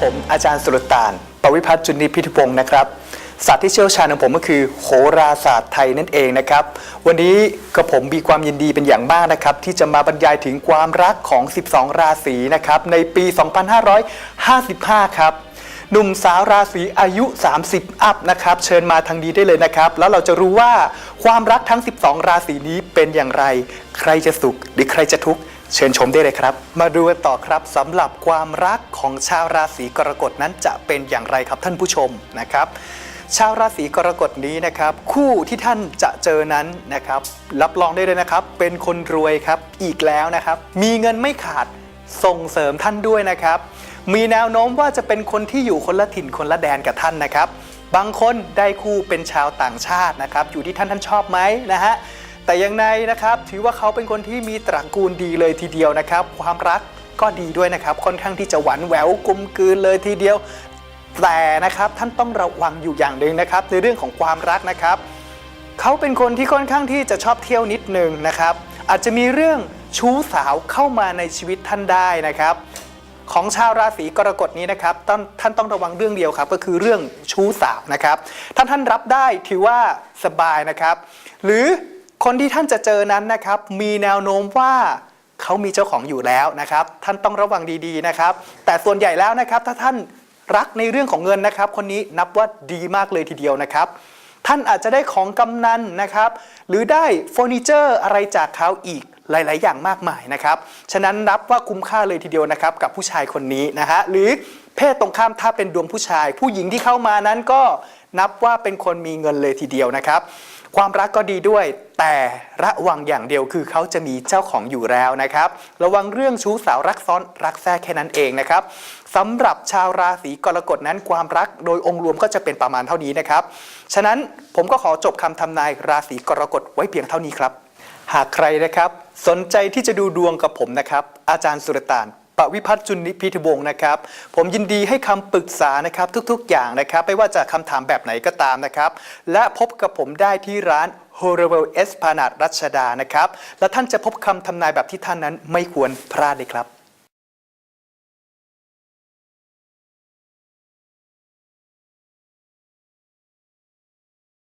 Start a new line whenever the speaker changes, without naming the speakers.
ผมอาจารย์สุรตานปวิพัฒน์จุนีพิทพงศ์นะครับศาสตร์ที่เชี่ยวชาญของผมก็คือโหราศาสตร์ไทยนั่นเองนะครับ วันนี้กับผมมีความยินดีเป็นอย่างมากนะครับ ที่จะมาบรรยายถึงความรักของ 12 ราศีนะครับในปี 2555 ครับ หนุ่มสาวราศีอายุ 30 อัพนะครับ เชิญมาทางนี้ได้เลยนะครับ แล้วเราจะรู้ว่าความรักทั้ง 12 ราศีนี้เป็นอย่างไร ใครจะสุขหรือใครจะทุกข์เชิญชมได้เลยครับ มาดูกันต่อครับสำหรับความรักของชาวราศีกรกฎนั้นจะเป็นอย่างไรครับท่านผู้ชมนะครับ ชาวราศีกรกฎนี้นะครับ คู่ที่ท่านจะเจอนั้นนะครับ รับรองได้เลยนะครับ เป็นคนรวยครับอีกแล้วนะครับ มีเงินไม่ขาด ส่งเสริมท่านด้วยนะครับ มีแนวโน้มว่าจะเป็นคนที่อยู่คนละถิ่นคนละแดนกับท่านนะครับ บางคนได้คู่เป็นชาวต่างชาตินะครับ อยู่ที่ท่านท่านชอบไหมนะฮะแต่อย่างในนะครับ ถือว่าเขาเป็นคนที่มีตระกูลดีเลยทีเดียวนะครับ ความรักก็ดีด้วยนะครับ ค่อนข้างที่จะหวานแหววกลมกลืนเลยทีเดียว แต่นะครับท่านต้องระวังอยู่อย่างหนึ่งนะครับ ในเรื่องของความรักนะครับ เขาเป็นคนที่ค่อนข้างที่จะชอบเที่ยวนิดนึงนะครับ อาจจะมีเรื่อง ชู้สาวเข้ามาในชีวิตท่านได้นะครับ ของชาวราศีกรกฎนี้นะครับท่านท่านต้องระวังเรื่องเดียวครับ ก็คือเรื่องชู้สาวนะครับถ้าท่านรับได้ถือว่าสบายนะครับ หรือคนที่ท่านจะเจอนั้นนะครับ มีแนวโน้มว่าเขามีเจ้าของอยู่แล้วนะครับ ท่านต้องระวังดีๆนะครับ แต่ส่วนใหญ่แล้วนะครับ ถ้าท่านรักในเรื่องของเงินนะครับ คนนี้นับว่าดีมากเลยทีเดียวนะครับ ท่านอาจจะได้ของกำนันนะครับ หรือได้เฟอร์นิเจอร์อะไรจากเขาอีก หลาย ๆ อย่างมากมายนะครับ ฉะนั้นนับว่าคุ้มค่าเลยทีเดียวนะครับกับผู้ชายคนนี้นะฮะหรือเพศตรงข้ามถ้าเป็นดวงผู้ชาย ผู้หญิงที่เข้ามานั้นก็นับว่าเป็นคนมีเงินเลยทีเดียวนะครับ ความรักก็ดีด้วย แต่ระวังอย่างเดียวคือเขาจะมีเจ้าของอยู่แล้วนะครับ ระวังเรื่องชู้สาวรักซ้อนรักแท้แค่นั้นเองนะครับสำหรับชาวราศีกรกฎนั้นความรักโดยองค์รวมก็จะเป็นประมาณเท่านี้นะครับ ฉะนั้นผมก็ขอจบคำทำนายราศีกรกฎไว้เพียงเท่านี้ครับ หากใครนะครับ สนใจที่จะดูดวงกับผมนะครับ อาจารย์สุรตานปวิพัฒน์จุนิพิทวงศ์นะครับ ผมยินดีให้คำปรึกษานะครับทุกๆ อย่างนะครับ ไม่ว่าจะคำถามแบบไหนก็ตามนะครับ และพบกับผมได้ที่ร้าน h o r r i b l e e s p a n a d รัชดานะครับ และท่านจะพบคำทำนายแบบที่ท่านนั้นไม่ควรพลาดเลยครับ